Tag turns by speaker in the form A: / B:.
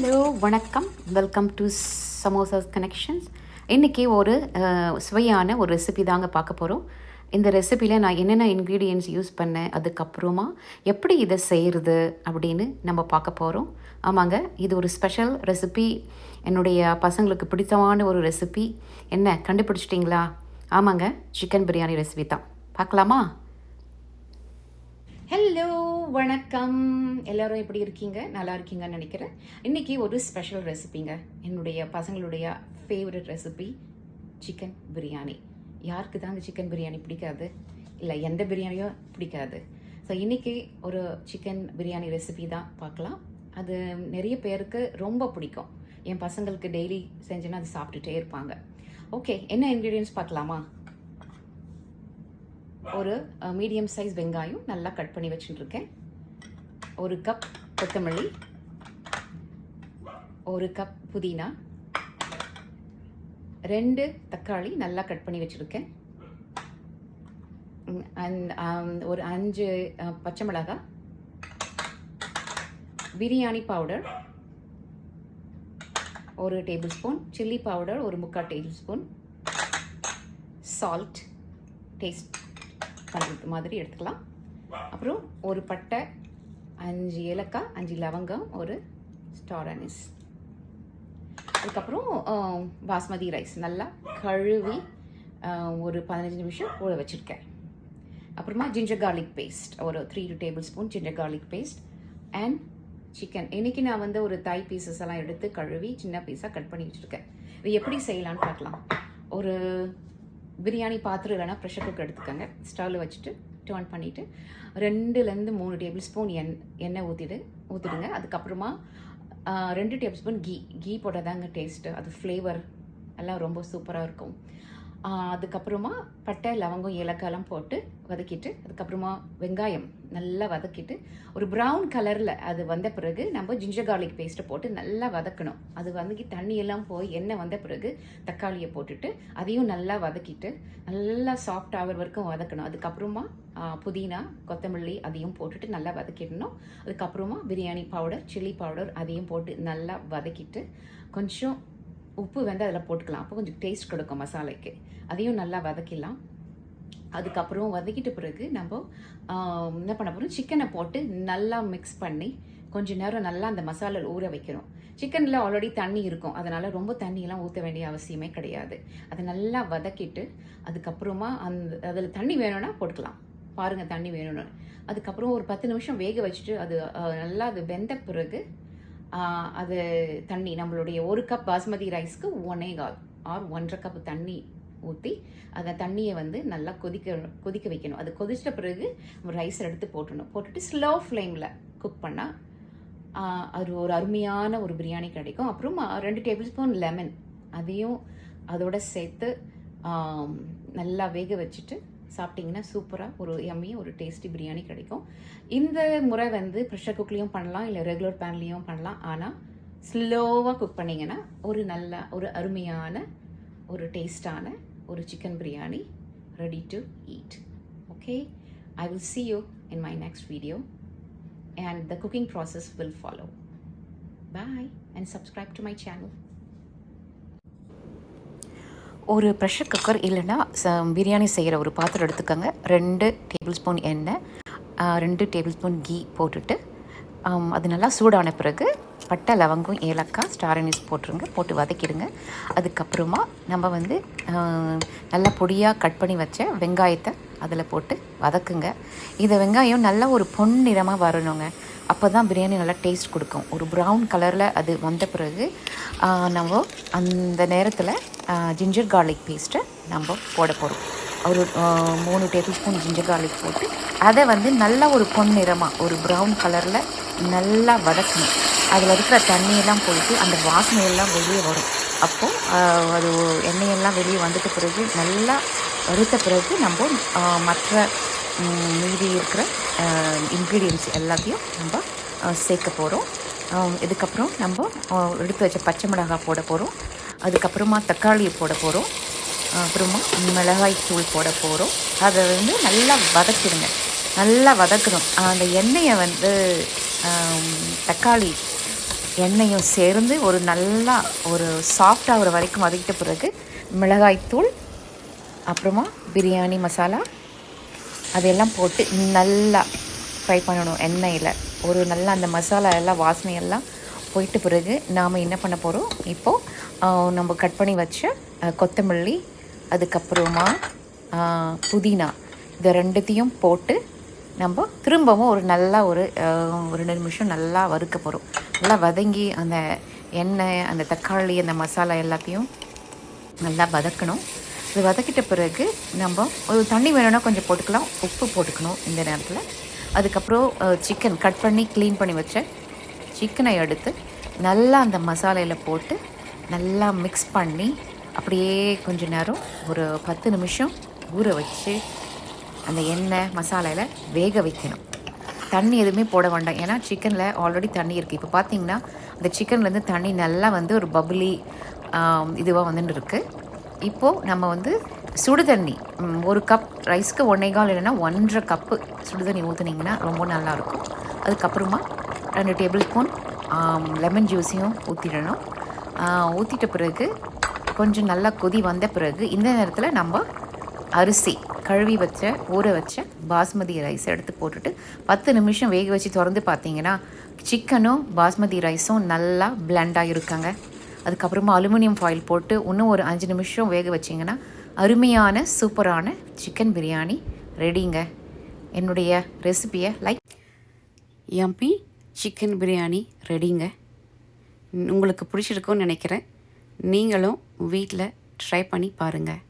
A: Hello வணக்கம். Welcome to samosas connections இன்றைக்கி ஒரு சுவையான ஒரு ரெசிபி தாங்க பார்க்க போகிறோம் இந்த ரெசிபியில் நான் என்னென்ன இன்க்ரீடியன்ட்ஸ் யூஸ் பண்ணேன் அதுக்கப்புறமா எப்படி இதை செய்கிறது அப்படின்னு நம்ம பார்க்க போகிறோம் ஆமாங்க இது ஒரு ஸ்பெஷல் ரெசிபி என்னுடைய பசங்களுக்கு பிடித்தமான ஒரு ரெசிபி என்ன கண்டுபிடிச்சிட்டிங்களா? ஆமாங்க சிக்கன் பிரியாணி ரெசிபி தான். பார்க்கலாமா? ஹலோ வணக்கம். எல்லாரும் எப்படி இருக்கீங்க? நல்லா இருக்கீங்கன்னு நினைக்கிறேன். இன்னைக்கு ஒரு ஸ்பெஷல் ரெசிபிங்க என்னுடைய பசங்களுடைய ஃபேவரட் ரெசிபி சிக்கன் பிரியாணி யாருக்கு தாங்க சிக்கன் பிரியாணி பிடிக்காது? இல்லை எந்த பிரியாணியும் பிடிக்காது. ஸோ இன்றைக்கி ஒரு சிக்கன் பிரியாணி ரெசிபி தான் பார்க்கலாம். அது நிறைய பேருக்கு ரொம்ப பிடிக்கும். என் பசங்களுக்கு டெய்லி செஞ்சேன்னா அது சாப்பிட்டுட்டே இருப்பாங்க. ஓகே என்ன இன்க்ரீடியன்ஸ் பார்க்கலாமா? ஒரு மீடியம் சைஸ் வெங்காயம் நல்லா கட் பண்ணி வச்சுட்டுருக்கேன். ஒரு கப் கொத்தமல்லி. ஒரு கப் புதினா. ரெண்டு தக்காளி நல்லா கட் பண்ணி வச்சுருக்கேன் அண்ட் ஒரு அஞ்சு பச்சை மிளகாய் பிரியாணி பவுடர் ஒரு டேபிள் ஸ்பூன் சில்லி பவுடர் ஒரு முக்கால் டேபிள் ஸ்பூன் சால்ட் டேஸ்ட் பண்ணுறது மாதிரி எடுத்துக்கலாம். அப்புறம் ஒரு பட்டை அஞ்சு ஏலக்காய் அஞ்சு லவங்கம் ஒரு ஸ்டார் அனிஸ் அதுக்கப்புறம் பாஸ்மதி ரைஸ். நல்லா கழுவி ஒரு பதினஞ்சு நிமிஷம் ஊற வச்சுருக்கேன். அப்புறமா ஜிஞ்சர் கார்லிக் பேஸ்ட் ஒரு three two tablespoon ginger garlic paste and chicken இன்றைக்கி நான் வந்து ஒரு தாய் பீசஸ் எல்லாம் எடுத்து கழுவி சின்ன பீஸாக கட் பண்ணி வச்சுருக்கேன். இது எப்படி செய்யலான்னு பார்க்கலாம். ஒரு பிரியாணி பாத்திரம் இல்லைனா ப்ரெஷர் குக்கர் எடுத்துக்கோங்க. ஸ்டவ்வில் வச்சுட்டு டர்ன் பண்ணிவிட்டு ரெண்டுலேருந்து மூணு டேபிள் ஸ்பூன் எண் எண்ணெய் ஊற்றிடு ஊற்றிடுங்க அதுக்கப்புறமா ரெண்டு டேபிள் ஸ்பூன் கீ. கீ போட்டால் தாங்க டேஸ்ட்டு அது ஃப்ளேவர் எல்லாம் ரொம்ப சூப்பராக இருக்கும். அதுக்கப்புறமா பட்டை லவங்கம் ஏலக்காயெல்லாம் போட்டு வதக்கிட்டு அதுக்கப்புறமா வெங்காயம் நல்லா வதக்கிட்டு ஒரு ப்ரௌன் கலரில் அது வந்த பிறகு நம்ம ஜிஞ்சர் கார்லிக் பேஸ்ட்டை போட்டு நல்லா வதக்கணும். அது வதக்கி தண்ணியெல்லாம் போய் எண்ணெய் வந்த பிறகு தக்காளியை போட்டுட்டு அதையும் நல்லா வதக்கிட்டு நல்லா சாஃப்ட் ஆகிற வரைக்கும் வதக்கணும். அதுக்கப்புறமா புதினா கொத்தமல்லி அதையும் போட்டுட்டு நல்லா வதக்கிடணும். அதுக்கப்புறமா பிரியாணி பவுடர் சில்லி பவுடர் அதையும் போட்டு நல்லா வதக்கிட்டு கொஞ்சம் உப்பு வந்து அதில் போட்டுக்கலாம். அப்போ கொஞ்சம் டேஸ்ட் கொடுக்கும் மசாலைக்கு. அதையும் நல்லா வதக்கிடலாம். அதுக்கப்புறம் வதக்கிட்ட பிறகு நம்ம என்ன பண்ண போகிறோம் சிக்கனை போட்டு நல்லா மிக்ஸ் பண்ணி கொஞ்ச நேரம் நல்லா அந்த மசாலா ஊற வைக்கணும். சிக்கனில் ஆல்ரெடி தண்ணி இருக்கும். அதனால் ரொம்ப தண்ணியெல்லாம் ஊற்ற வேண்டிய அவசியமே கிடையாது. அதை நல்லா வதக்கிட்டு அதுக்கப்புறமா அந்த அதில் தண்ணி வேணும்னா போட்டுக்கலாம். பாருங்கள் தண்ணி வேணும்னு. அதுக்கப்புறம் ஒரு பத்து நிமிஷம் வேக வச்சுட்டு அது நல்லா அது வெந்த பிறகு அது தண்ணி நம்மளுடைய ஒரு கப் பாஸ்மதி ரைஸ்க்கு ஒன்னே கால் ஆர் ஒன்றரை கப் தண்ணி ஊற்றி அந்த தண்ணியை வந்து நல்லா கொதிக்க கொதிக்க வைக்கணும். அது கொதிச்சிட்ட பிறகு ரைஸ் எடுத்து போட்டுடணும். போட்டுட்டு ஸ்லோ ஃப்ளேமில் குக் பண்ணால் அது ஒரு அருமையான ஒரு பிரியாணி கிடைக்கும். அப்புறம் ரெண்டு டேபிள் ஸ்பூன் லெமன் அதையும் அதோட சேர்த்து நல்லா வேக வச்சுட்டு சாப்பிட்டிங்கன்னா சூப்பராக ஒரு எம்மி ஒரு டேஸ்டி பிரியாணி கிடைக்கும். இந்த முறை வந்து ப்ரெஷர் குக்லேயும் பண்ணலாம் இல்லை ரெகுலர் பேன்லேயும் பண்ணலாம். ஆனால் ஸ்லோவாக குக் பண்ணிங்கன்னா ஒரு நல்ல ஒரு அருமையான ஒரு டேஸ்டான ஒரு chicken biryani ready to eat okay I will see you in my next video and the cooking process will follow. Bye and subscribe to my channel. ஒரு ப்ரெஷர் குக்கர் இல்லைன்னா ச- பிரியாணி செய்கிற ஒரு பாத்திரம் எடுத்துக்கோங்க. ரெண்டு டேபிள் ஸ்பூன் எண்ணெய் ரெண்டு டேபிள் ஸ்பூன் கீ போட்டுட்டு அது நல்லா சூடான பிறகு பட்டை லவங்கம் ஏலக்காய் ஸ்டார் அனிஸ் போட்டுருங்க. போட்டு வதக்கிடுங்க. அதுக்கப்புறமா நம்ம வந்து நல்லா பொடியாக கட் பண்ணி வச்ச வெங்காயத்தை அதில் போட்டு வதக்குங்க. இந்த வெங்காயம் நல்லா ஒரு பொன்னிறமாக வரணுங்க. அப்போ தான் பிரியாணி நல்லா டேஸ்ட் கொடுக்கும். ஒரு ப்ரௌன் கலரில் அது வந்த பிறகு நம்ம அந்த நேரத்தில் ஜிஞ்சர் கார்லிக் பேஸ்ட்டை நம்ம போட போகிறோம் ஒரு மூணு டேபிள் ஸ்பூன் ஜிஞ்சர் கார்லிக் போட்டு அதை வந்து நல்லா ஒரு பொன்னிறமாக ஒரு ப்ரௌன் கலரில் நல்லா வதக்கணும். அதில் இருக்கிற தண்ணியெல்லாம் போயிட்டு அந்த வாசனையெல்லாம் வெளியே வரும். அப்போது அது எண்ணெயெல்லாம் வெளியே வந்துட்ட பிறகு நல்லா வறுத்த பிறகு நம்ம மற்ற மீதி இருக்கிற இன்க்ரீடியன்ஸ் எல்லாத்தையும் நம்ம சேர்க்க போகிறோம் இதுக்கப்புறம் நம்ம எடுத்து வச்ச பச்சை மிளகாய் போட போகிறோம் அதுக்கப்புறமா தக்காளியை போட போகிறோம் அப்புறமா மிளகாய் தூள் போட போகிறோம் அதை வந்து நல்லா வதக்கிடுங்க. நல்லா வதக்கணும். அந்த எண்ணெயை வந்து தக்காளி எண்ணெயும் சேர்ந்து ஒரு நல்லா ஒரு சாஃப்டாகிற வரைக்கும் வதக்கிட்ட பிறகு மிளகாய்த்தூள் அப்புறமா பிரியாணி மசாலா அதெல்லாம் போட்டு நல்லா ஃப்ரை பண்ணணும் எண்ணெயில். ஒரு நல்லா அந்த மசாலா எல்லாம் வாசனையெல்லாம் போயிட்டு பிறகு நாம் என்ன பண்ண போகிறோம் இப்போது நம்ம கட் பண்ணி வச்ச கொத்தமல்லி அதுக்கப்புறமா புதினா இதை ரெண்டுத்தையும் போட்டு நம்ம திரும்பவும் ஒரு நல்லா ஒரு ஒரு ரெண்டு நிமிஷம் நல்லா வறுக்க போகிறோம் நல்லா வதங்கி அந்த எண்ணெய் அந்த தக்காளி அந்த மசாலா எல்லாத்தையும் நல்லா வதக்கணும். இது வதக்கிட்ட பிறகு நம்ம ஒரு தண்ணி வேணும்னா கொஞ்சம் போட்டுக்கலாம். உப்பு போட்டுக்கணும் இந்த நேரத்தில். அதுக்கப்புறம் சிக்கன் கட் பண்ணி க்ளீன் பண்ணி வச்ச சிக்கனை எடுத்து நல்லா அந்த மசாலையில் போட்டு நல்லா மிக்ஸ் பண்ணி அப்படியே கொஞ்ச நேரம் ஒரு பத்து நிமிஷம் ஊற வச்சு அந்த எண்ணெய் மசாலையில் வேக வைக்கணும். தண்ணி எதுவுமே போட வேண்டாம். ஏன்னா சிக்கனில் ஆல்ரெடி தண்ணி இருக்குது இப்போ பார்த்தீங்கன்னா அந்த சிக்கன்லேருந்து தண்ணி நல்லா வந்து ஒரு பப்ளி இதுவாக வந்துட்டு இருக்குது இப்போது நம்ம வந்து சுடு தண்ணி ஒரு கப் ரைஸ்க்கு ஒன்றே கால் இல்லைன்னா ஒன்றரை கப்பு சுடு தண்ணி ஊற்றுனீங்கன்னா ரொம்ப நல்லாயிருக்கும். அதுக்கப்புறமா ரெண்டு டேபிள் ஸ்பூன் லெமன் ஜூஸையும் ஊற்றிடணும் ஊற்றிட்ட பிறகு கொஞ்சம் நல்லா கொதி வந்த பிறகு இந்த நேரத்தில் நம்ம அரிசி கழுவி வச்ச ஊற வச்ச பாஸ்மதி ரைஸ் எடுத்து போட்டுட்டு பத்து நிமிஷம் வேக வச்சு திறந்து பார்த்தீங்கன்னா சிக்கனும் பாஸ்மதி ரைஸும் நல்லா பிளெண்டாக இருக்காங்க அதுக்கப்புறமா அலுமினியம் ஃபாயில் போட்டு இன்னும் ஒரு அஞ்சு நிமிஷம் வேக வச்சிங்கன்னா அருமையான சூப்பரான சிக்கன் பிரியாணி ரெடிங்க என்னுடைய ரெசிபியை லைக்
B: எம்பி சிக்கன் பிரியாணி ரெடிங்க உங்களுக்கு பிடிச்சிருக்கும்னு நினைக்கிறேன். நீங்களும் வீட்டில் ட்ரை பண்ணி பாருங்கள்